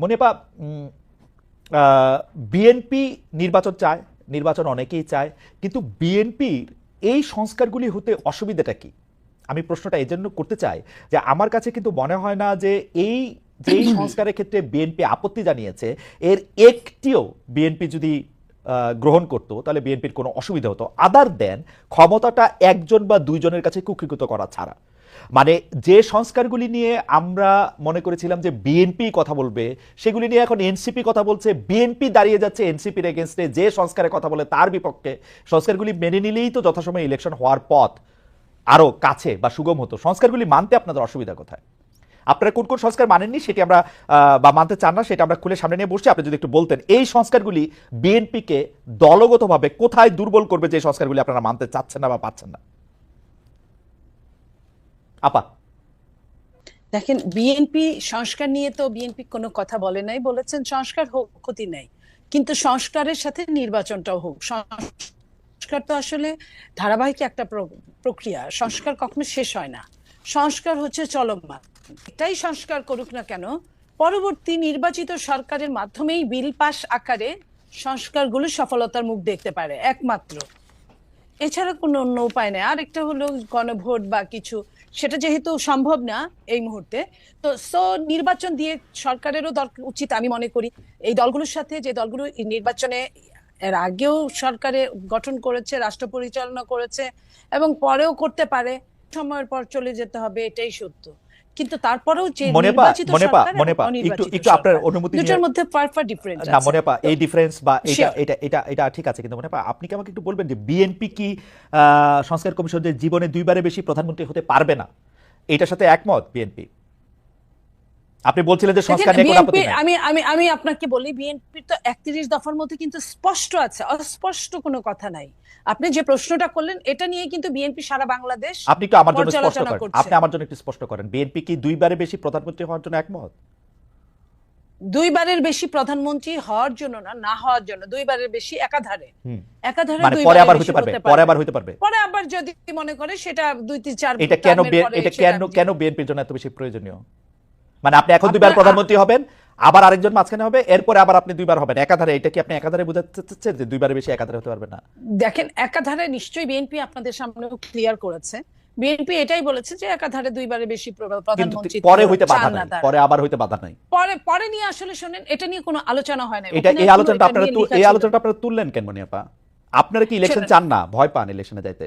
মনেপা BNP নির্বাচন চায়, নির্বাচন অনেকেই চায়, কিন্তু বিএনপির এই সংস্কারগুলি হতে অসুবিধাটা কি? আমি প্রশ্নটা এই জন্য করতে চাই যে আমার কাছে কিন্তু মনে হয় না যে এই, যেই সংস্কারের ক্ষেত্রে বিএনপি আপত্তি জানিয়েছে, এর একটিও বিএনপি যদি গ্রহণ করতো, তাহলে বিএনপির কোনো অসুবিধা হতো। আদার দেন ক্ষমতাটা একজন বা দুইজনের কাছে কুক্ষিগত করা ছাড়া। মানে যে সংস্কারগুলি নিয়ে আমরা মনে করেছিলাম যে বিএনপি কথা বলবে, সেগুলি নিয়ে এখন এনসিপি কথা বলছে, বিএনপি দাঁড়িয়ে যাচ্ছে এনসিপির এগেনস্টে যে সংস্কারের কথা বলে তার বিপক্ষে। সংস্কারগুলি মেনে নিলেই তো যথাসময়ে ইলেকশন হওয়ার পথ আরও কাছে বা সুগম হতো। সংস্কারগুলি মানতে আপনাদের অসুবিধা কোথায়? আপনারা কোন কোন সংস্কার মানেননি সেটি আমরা বা মানতে চান না সেটা আমরা খুলে সামনে নিয়ে বসছি। আপনি যদি একটু বলতেন, এই সংস্কারগুলি বিএনপিকে দলগতভাবে কোথায় দুর্বল করবে যে সংস্কারগুলি আপনারা মানতে চাচ্ছেন না বা পাচ্ছেন না? আপা। দেখেন বিএনপি সংস্কার নিয়ে তো বিএনপি কোনো কথা বলে নাই, বলেছেন সংস্কার হোক, ক্ষতি নাই। কিন্তু সংস্কারের সাথে নির্বাচনটাও হোক। সংস্কার তো আসলে ধারাবাহিক একটা প্রক্রিয়া। সংস্কার কখনো শেষ হয় না। সংস্কার হচ্ছে চলমান। এটাই সংস্কার করুক না কেন, পরবর্তী নির্বাচিত সরকারের মাধ্যমেই বিল পাস আকারে সংস্কারগুলো সফলতার মুখ দেখতে পারে, একমাত্র। এছাড়া কোনো অন্য উপায় নেই। আরেকটা হলো গণভোট বা কিছু সেটা যেহেতু সম্ভব না এই মুহূর্তে। তো সো নির্বাচন দিয়ে সরকারেরও দরকার উচিত আমি মনে করি। এই দলগুলোর সাথে যে দলগুলো নির্বাচনে এর আগেও সরকারে গঠন করেছে, রাষ্ট্র পরিচালনা করেছে এবং পরেও করতে পারে, সময়ের পর চলে যেতে হবে, এটাই সত্য। কিন্তু তারপরেও যে নির্বাচিত সরকার মনেপা একটু একটু আপনার অনুমতি দুটোর মধ্যে ফার ফার ডিফারেন্স না মনে পা এই ডিফারেন্স বা এটা এটা এটা এটা ঠিক আছে কিন্তু মনে পা আপনি কি আমাকে একটু বলবেন যে বিএনপি কি আহ, সংস্কার কমিশন যে জীবনে দুইবারে বেশি প্রধানমন্ত্রী হতে পারবে না? এটার সাথে একমত বিএনপি আপনি বলছিলেন যে সংস্কার নিয়ে কোনো আপত্তি বিএনপি নাই। আমি আমি আমি আপনাকে বলি বিএনপির তো একত্রিশ দফার মধ্যে কিন্তু স্পষ্ট আছে অস্পষ্ট কোনো কথা নাই। আপনি যে প্রশ্নটা করলেন এটা নিয়ে কিন্তু বিএনপি সারা বাংলাদেশ আপনি একটু আমার জন্য স্পষ্ট করেন। আপনি আমার জন্য একটু স্পষ্ট করেন। বিএনপি কি দুইবারে বেশি প্রধানমন্ত্রী হওয়ার জন্য একমত? দুইবারের বেশি প্রধানমন্ত্রী হওয়ার জন্য না না হওয়ার জন্য দুইবারের বেশি একাধারে। একাধারে মানে পরে আবার হতে পারবে পরে আবার হতে পারবে। পরে আবার যদি মনে করে সেটা দুই তিন চার এটা কেন এটা কেন কেন বিএনপির জন্য এত বেশি প্রয়োজনীয়? মানে আপনি এখন দুইবার প্রধানমন্ত্রী হবেন আবার আরেকজন মাঝখানে হবে এরপরে আবার আপনি দুইবার হবেন। একাধারে এটা কি আপনি একাধারে বোঝাতে চাচ্ছেন যে দুইবারে বেশি একাধারে হতে পারবে না? দেখেন একাধারে নিশ্চয়ই বিএনপি আপনাদের সামনে ক্লিয়ার করেছে। বিএনপি এটাই বলেছে যে একাধারে দুইবারের বেশি প্রধানমন্ত্রী পরে হইতে বাধা নাই পরে আবার হইতে বাধা নাই। পরে পরে নিয়ে আসলে শুনেন এটা নিয়ে কোনো আলোচনা হয় না এটা এই আলোচনাটা আপনারা এই আলোচনাটা আপনারা তুললেন কেন মনিয়াপা আপনারা কি ইলেকশন চান না? ভয় পান ইলেকশনে যাইতে?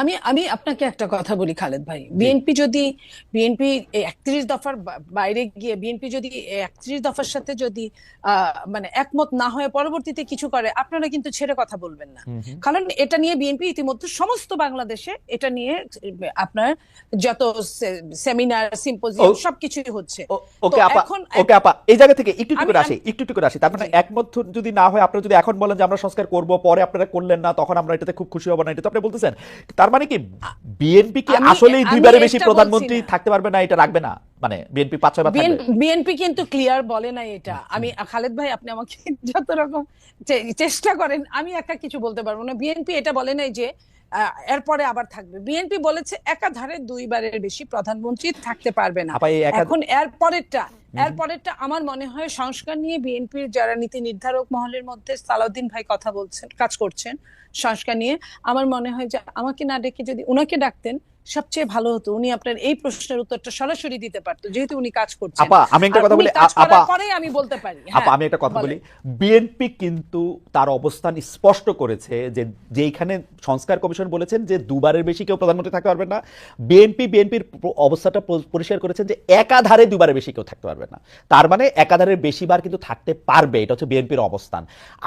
আমি আমি আপনাকে একটা কথা বলি খালেদ ভাই। বিএনপি যদি বিএনপি একত্রিশ দফার বাইরে গিয়ে বিএনপি যদি একত্রিশ দফার সাথে যদি মানে একমত না হয়ে পরবর্তীতে কিছু করে আপনারা কিন্তু ছেড়ে কথা বলবেন না। কারণ এটা নিয়ে বিএনপি ইতিমধ্যে সমস্ত বাংলাদেশে এটা নিয়ে আপনার যত সেমিনার সিম্পোজিয়াম সবকিছুই হচ্ছে। ওকে আপা এখন ওকে আপা এই জায়গা থেকে একটু একটু করে আসি একটু একটু করে আসি। তার মানে একমত যদি না হয় আপনারা যদি এখন বলেন যে আমরা সংস্কার করব পরে আপনারা করলেন না তখন আমরা এটাতে খুব খুশি হব না এটা তো আপনি বলতেছেন। তার মানে কি বিএনপি কি আসলে আসলেই দুইবারে বেশি প্রধানমন্ত্রী থাকতে পারবে না এটা রাখবে না? মানে বিএনপি পাঁচ ছয় বার থাকবে। বিএনপি কিন্তু ক্লিয়ার বলে না এটা। আমি খালেদ ভাই আপনি আমাকে যত রকম চেষ্টা করেন আমি একটা কিছু বলতে পারব না। বিএনপি এটা বলে নাই যে এরপরে আবার থাকবে। বিএনপি বলেছে একাধারে দুইবারের বেশি প্রধানমন্ত্রী থাকতে পারবে না। এখন এরপরেরটা এরপরেরটা আমার মনে হয় সংস্কার নিয়ে বিএনপির যারা নীতি নির্ধারক মহলের মধ্যে সালাউদ্দিন ভাই কথা বলছেন কাজ করছেন সংস্কার নিয়ে আমার মনে হয় যে আমাকে না ডেকে যদি উনাকে ডাকতেন সবচেয়ে ভালো হতো। উনি আপনার এই প্রশ্নের উত্তরটা সরাসরি দিতে পারতো যেহেতু উনি কাজ করছেন। আপা আমি একটা কথা বলি আপা পরেই আমি বলতে পারি। আপা হ্যাঁ, আমি একটা কথা বলি বিএনপি কিন্তু তার অবস্থান স্পষ্ট করেছে যে যেইখানে সংস্কার কমিশন বলেছেন যে দুবারের বেশি কেউ প্রধানমন্ত্রী থাকতে পারবে না। বিএনপি বিএনপির অবস্থাটা পরিষ্কার করেছেন যে একাধারে দুবারের বেশি কেউ থাকতে পারবে না। তার মানে একাধারের বেশিবার কিন্তু থাকতে পারবে এটা হচ্ছে বিএনপির অবস্থান।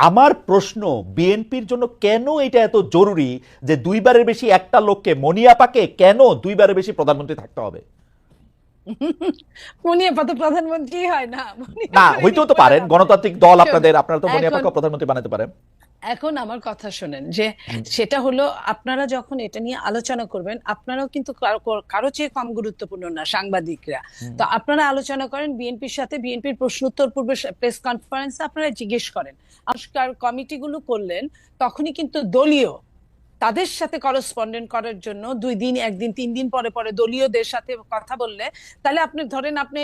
আমার প্রশ্ন বিএনপির জন্য কেন এটা এত জরুরি যে দুইবারের বেশি একটা লোককে মনিয়াপাকে কেন দুইবারের বেশি প্রধানমন্ত্রী থাকতে হবে? উনি প্রধানমন্ত্রী হয় না না হইতেও তো পারেন। গণতান্ত্রিক দল আপনাদের আপনারা তো এখন- প্রধানমন্ত্রী বানাতে পারেন। এখন আমার কথা শোনেন যে সেটা হলো আপনারা যখন এটা নিয়ে আলোচনা করবেন আপনারাও কিন্তু কারও চেয়ে কম গুরুত্বপূর্ণ না সাংবাদিকরা। তো আপনারা আলোচনা করেন বিএনপির সাথে বিএনপির প্রশ্ন উত্তর পূর্বে প্রেস কনফারেন্সে আপনারা জিজ্ঞেস করেন। সংস্কার কমিটিগুলো করলেন তখনই কিন্তু দলীয় তাদের সাথে করসপন্ডেন্ট করার জন্য দুই দিন, একদিন, তিন দিন পরে পরে দলীয়দের সাথে কথা বললে, তাহলে আপনি ধরেন আপনি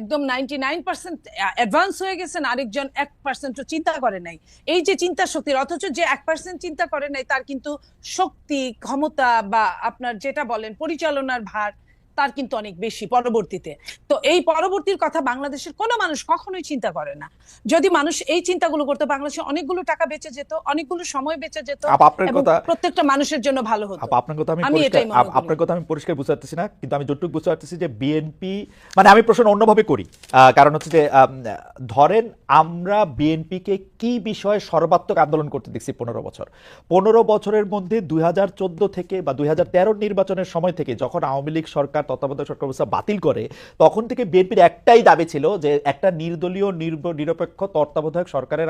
একদম নাইনটি নাইন পার্সেন্ট অ্যাডভান্স হয়ে গেছেন, আরেকজন এক পার্সেন্টও চিন্তা করে নাই। এই যে চিন্তা শক্তির, অথচ যে এক পার্সেন্ট চিন্তা করে নাই, তার কিন্তু শক্তি, ক্ষমতা বা আপনার যেটা বলেন পরিচালনার ভার তার কিন্তু অনেক বেশি পরবর্তীতে। তো এই পরবর্তীর কথা বাংলাদেশের কোনো মানুষ কখনোই চিন্তা করে না। যদি মানুষ এই চিন্তাগুলো করতো বাংলাদেশে অনেকগুলো টাকা বেঁচে যেত অনেকগুলো সময় বেঁচে যেত আপনার কথা প্রত্যেকটা মানুষের জন্য ভালো হতো। আপনার কথা আমি। আপনার কথা আমি পরিষ্কার বুঝতে পারতেছি না কিন্তু আমি যতটুকু বুঝতে পারতেছি যে বিএনপি মানে আমি প্রশ্ন অন্যভাবে করি। কারণ হচ্ছে যে ধরেন আমরা বিএনপিকে কি বিষয়ে সর্বাত্মক আন্দোলন করতে দেখছি পনেরো বছর? পনেরো বছরের মধ্যে দুই হাজার চোদ্দ থেকে বা দুই হাজার তের নির্বাচনের সময় থেকে যখন আওয়ামী লীগ সরকার তত্ত্বাবধায়ক সরকার ব্যবস্থা বাতিল করে, তখন থেকে বিএনপির একটাই দাবি ছিল যে একটা নির্দলীয় নিরপেক্ষ তত্ত্বাবধায়ক সরকারের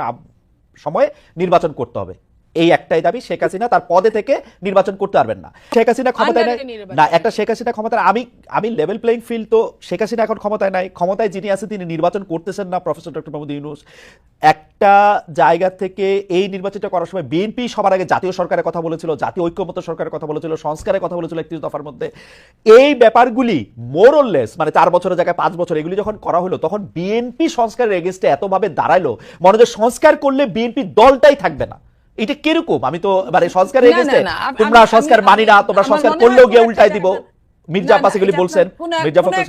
সময়ে নির্বাচন করতে হবে। এই একটাই দাবি শেখ হাসিনা তার পদে থেকে নির্বাচন করতে পারবেন না। শেখ হাসিনা ক্ষমতায় নাই। না একটা শেখ হাসিনা ক্ষমতায় আমি আমি লেভেল প্লেইং ফিল্ড তো শেখ হাসিনা এখন ক্ষমতায় নাই। ক্ষমতায় যিনি আছেন তিনি নির্বাচন করতেছেন না প্রফেসর ডক্টর মোহাম্মদ ইউনুস। একটা জায়গা থেকে এই নির্বাচনটা করার সময় বিএনপি সবার আগে জাতীয় সরকারের কথা বলেছিল জাতীয় ঐক্যমত সরকারের কথা বলেছিল সংস্কারের কথা বলেছিল একত্রিশ দফার মধ্যে। এই ব্যাপারগুলি মোরললেস মানে চার বছরের জায়গায় পাঁচ বছর এগুলি যখন করা হলো তখন বিএনপি সংস্কারের এগেস্টে এতভাবে দাঁড়াইলো মনে হয় যে সংস্কার করলে বিএনপি দলটাই থাকবে না। এটা কীরকম? আমি তো মানে সংস্কারের এগেস্টে তোমরা সংস্কার মানি না তোমরা সংস্কার করলেও গিয়ে উল্টাই দিব। মির্জা আব্বাস এগুলি বলছেন মির্জা ফখরুল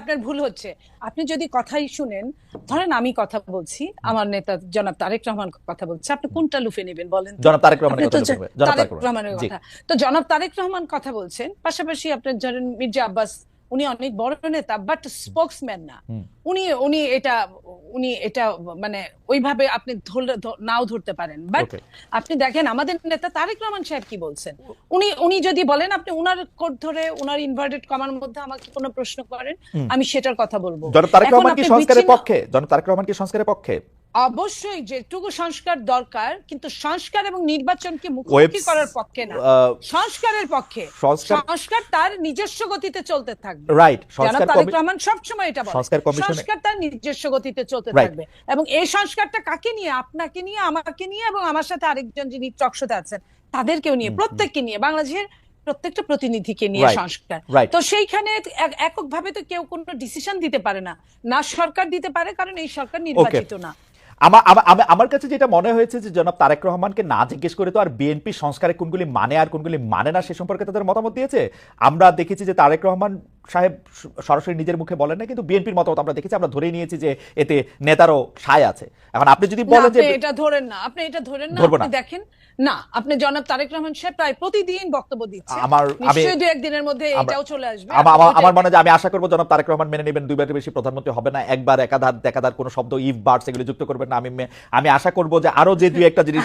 আপনার ভুল হচ্ছে। আপনি যদি কথাই শুনেন ধরেন আমি কথা বলছি আমার নেতা জনাব তারেক রহমান কথা বলছে আপনি কোনটা লুফে নেবেন বলেন তো? জনাব তারেক রহমানের কথা বলবে জনাব তারেক তারেক রহমানের কথা। তো জনাব তারেক রহমান কথা বলছেন পাশাপাশি আপনার ধরেন মির্জা আব্বাস উনি অনেক বড় নেতা বাট স্পোক্সম্যান না। উনি উনি এটা উনি এটা মানে ওইভাবে আপনি নাও ধরতে পারেন। বাট আপনি দেখেন আমাদের নেতা তারেক রহমান সাহেব কি বলছেন? উনি উনি যদি বলেন আপনি উনার কোড ধরে উনার ইনভার্টেড কমার মধ্যে আমাকে কোনো প্রশ্ন করেন আমি সেটার কথা বলব। তারেক রহমান কি সংস্কারের পক্ষে? তারেক রহমান কি সংস্কারের পক্ষে? অবশ্যই যেটুকু সংস্কার দরকার কিন্তু সংস্কার এবং নির্বাচনকে মুখোমুখি করার পক্ষে না। সংস্কারের পক্ষে। সংস্কার তার নিজস্ব গতিতে চলতে থাকবে। রাইট সংস্কার তারেক রহমান সবসময় এটা বলে সংস্কার কমিশনে- সংস্কার তার নিজস্ব গতিতে চলতে থাকবে। এবং এই সংস্কারটা কাকে নিয়ে আপনাকে নিয়ে আমাকে নিয়ে এবং আমার সাথে আরেকজন যিনি টকশোতে আছেন তাদেরকেও নিয়ে প্রত্যেককে নিয়ে বাংলাদেশের প্রত্যেকটা প্রতিনিধিকে নিয়ে সংস্কার। তো সেইখানে এক- এককভাবে তো কেউ কোনো ডিসিশন দিতে পারে না। না সরকার দিতে পারে কারণ এই সরকার নির্বাচিত না। আমার আমার- কাছে যেটা মনে হয়েছে যে জনাব তারেক রহমানকে না জিজ্ঞেস করে তো আর বিএনপি সংস্কারে কোনগুলি মানে আর কোনগুলি মানে না সে সম্পর্কে তাদের মতামত দিয়েছে? আমরা দেখেছি যে তারেক রহমান সাহেব সরাসরি নিজের মুখে বলেন না কিন্তু বিএনপির মতামত আমরা দেখেছি আমরা ধরেই নিয়েছি যে এতে নেতারও সায় আছে। এখন আপনি যদি বলেন যে এটা ধরেন না আপনি এটা ধরেন না আপনি দেখেন না আপনি জনাব তারেক রহমান সাহেব প্রায় প্রতিদিন বক্তব্য দিচ্ছে। আমার- আমি- নিশ্চয়ই দু একদিনের মধ্যে এটাও চলে আসবে। আমার মনে হয় আমি আশা করব জনাব তারেক রহমান মেনে নেবেন দুইবারের বেশি প্রধানমন্ত্রী হবে না একবার একাধার দেখাধার কোনো শব্দ ইফ বার্ডস এগুলো যুক্ত করবেন না আমি আমি আশা করব যে আরও যে দুই একটা জিনিস